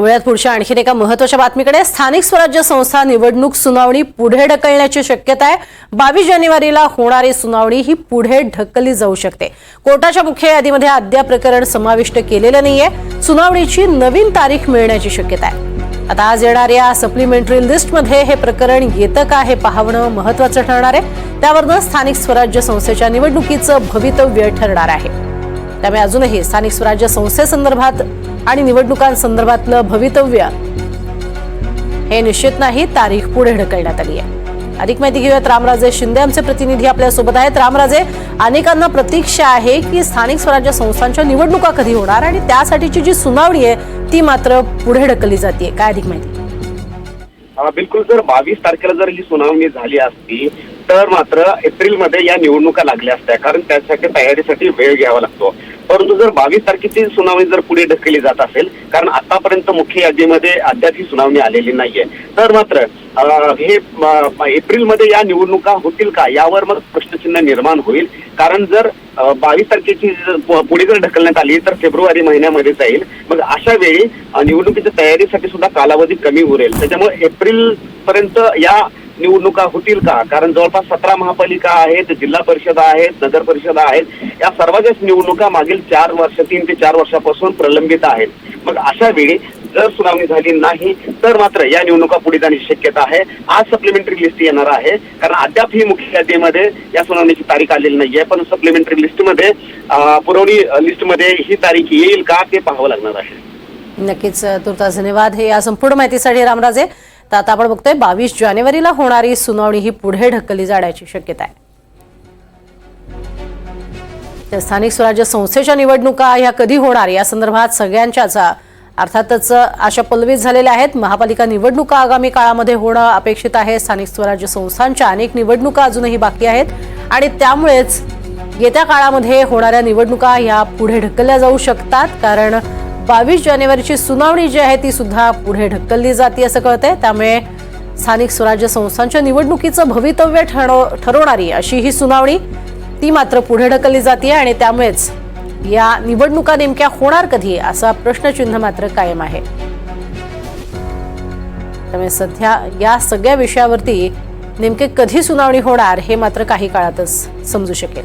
वेळात पुढच्या आणखीन एका महत्त्वाच्या बातमीकडे. स्थानिक स्वराज्य संस्था निवडणूक सुनावणी पुढे ढकलण्याची शक्यता आहे. बावीस जानेवारीला होणारी सुनावणी ही पुढे ढकलली जाऊ शकते. कोर्टाच्या मुख्य यादीमध्ये अद्याप प्रकरण समाविष्ट केलेलं नाहीये. सुनावणीची नवीन तारीख मिळण्याची शक्यता आहे. आता आज येणाऱ्या सप्लिमेंटरी लिस्टमध्ये हे प्रकरण येतं का हे पाहणं महत्वाचं ठरणार आहे. त्यावरनं स्थानिक स्वराज्य संस्थेच्या निवडणुकीचं भवितव्य ठरणार आहे. त्यामुळे अजूनही स्थानिक स्वराज्य संस्थेसंदर्भात आणि निवडणुकांसंदर्भातलं भवितव्य हे निश्चित नाही तारीख पुढे ढकलण्यात आली आहे. अधिक माहिती घेऊयात रामराजे शिंदे आमचे प्रतिनिधी आपल्यासोबत आहेत. रामराजे अनेकांना प्रतीक्षा आहे की स्थानिक स्वराज्य संस्थांच्या निवडणुका कधी होणार आणि त्यासाठीची जी सुनावणी आहे ती मात्र पुढे ढकलली जाते. काय अधिक माहिती? बिलकुल जर बावीस तारखेला जर ही सुनावणी झाली असती तर मात्र एप्रिलमध्ये या निवडणुका लागल्या असत्या. कारण त्यासाठी तयारीसाठी वेळ घ्यावा लागतो. परंतु जर बावीस तारखेची सुनावणी जर पुढे ढकलली जात असेल कारण आतापर्यंत मुख्य यादीमध्ये अद्याप ही सुनावणी आलेली नाहीये. तर मात्र हे एप्रिलमध्ये या निवडणुका होतील का यावर मग प्रश्नचिन्ह निर्माण होईल. कारण जर बावीस तारखेची जर पुढे जर ढकलण्यात आली तर फेब्रुवारी महिन्यामध्ये जाईल. मग अशा वेळी निवडणुकीच्या तयारीसाठी सुद्धा कालावधी कमी उरेल. त्याच्यामुळे एप्रिल पर्यंत या निवडणुका होतील का? कारण जवळपास सतरा महापालिका आहेत जिल्हा परिषद आहेत नगर परिषदा आहेत. या सर्वांच्याच निवडणुका मागील चार वर्ष तीन ते चार वर्षापासून प्रलंबित आहेत. मग अशा वेळी जर सुनावणी झाली नाही तर मात्र या निवडणुका पुढे जाण्याची शक्यता आहे. आज सप्लिमेंटरी लिस्ट येणार आहे. कारण अद्याप ही मुख्य यादीमध्ये या सुनावणीची तारीख आलेली नाहीये. पण सप्लिमेंटरी लिस्टमध्ये पुरवणी लिस्टमध्ये ही तारीख येईल का ते पाहावं लागणार आहे. नक्कीच तुर्तास धन्यवाद. हे या संपूर्ण माहितीसाठी रामराजे. तर आता आपण बघतोय बावीस जानेवारीला होणारी सुनावणी ही पुढे ढकलली जाण्याची शक्यता आहे. तर स्थानिक स्वराज्य संस्थेच्या निवडणुका ह्या कधी होणार? या संदर्भात सगळ्यांच्याच अर्थातच अशा पल्लवित झालेल्या आहेत. महापालिका निवडणुका आगामी काळामध्ये होणं अपेक्षित आहे. स्थानिक स्वराज्य संस्थांच्या अनेक निवडणुका अजूनही बाकी आहेत. आणि त्यामुळेच येत्या काळामध्ये होणाऱ्या निवडणुका ह्या पुढे ढकलल्या जाऊ शकतात. कारण बावीस जानेवारीची सुनावणी जी आहे ती सुद्धा पुढे ढकलली जाते असं कळतंय. त्यामुळे स्थानिक स्वराज्य संस्थांच्या निवडणुकीचं भवितव्य ठरव ठरवणारी अशी ही सुनावणी ती मात्र पुढे ढकलली जाते आणि त्यामुळेच या निवडणुका नेमक्या होणार कधी असा प्रश्नचिन्ह मात्र कायम आहे. त्यामुळे सध्या या सगळ्या विषयावरती नेमके कधी सुनावणी होणार हे मात्र काही काळातच समजू शकेल.